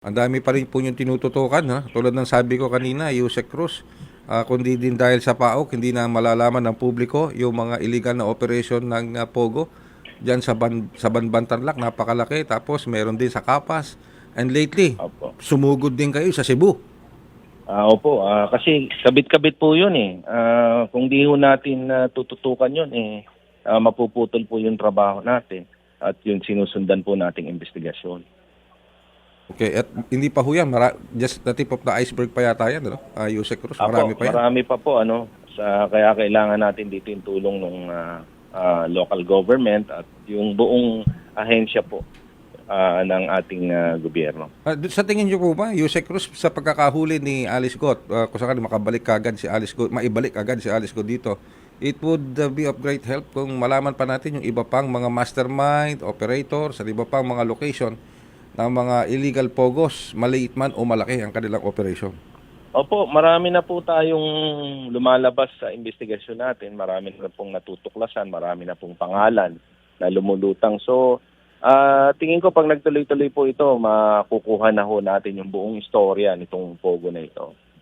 Ang dami pa rin po yung tinututukan, ha? Tulad ng sabi ko kanina, Yusek Cruz, ah, kundi din dahil sa PAOK, hindi na malalaman ng publiko yung mga illegal na operation ng ah, Pogo. Diyan sa, ban, sa Banbantarlak, napakalaki. Tapos meron din sa Kapas. And lately, Opo. sumugod din kayo sa Cebu. Ah, opo, ah, kasi kabit-kabit po 'yun eh. Ah, kung di ho natin ah, tututukan 'yun eh ah, mapuputol po yung trabaho natin at yung sinusundan po nating investigasyon. Okay, at hindi pa ho yan. Mara- just the tip of the iceberg pa yata yan, ano? Uh, Yusek Cruz, Apo, marami pa yan. marami pa po ano sa kaya kailangan natin dito yung tulong ng local government at yung buong ahensya po ah, ng ating ah, gobyerno. Ah, d- sa tingin niyo po ba, Yusek Cruz, sa pagkakahuli ni Alice Got, uh, kung sakali makabalik kagad si Alice Got, maibalik agad si Alice Got dito, it would uh, be of great help kung malaman pa natin yung iba pang mga mastermind, operators, at iba pang mga location ng mga illegal pogos, maliit man o malaki ang kanilang operation. Opo, marami na po tayong lumalabas sa investigasyon natin. Marami na pong natutuklasan, marami na pong pangalan na lumulutang. So, ah, tingin ko pag nagtuloy-tuloy po ito, makukuha na ho natin yung buong istorya nitong Pogo na ito.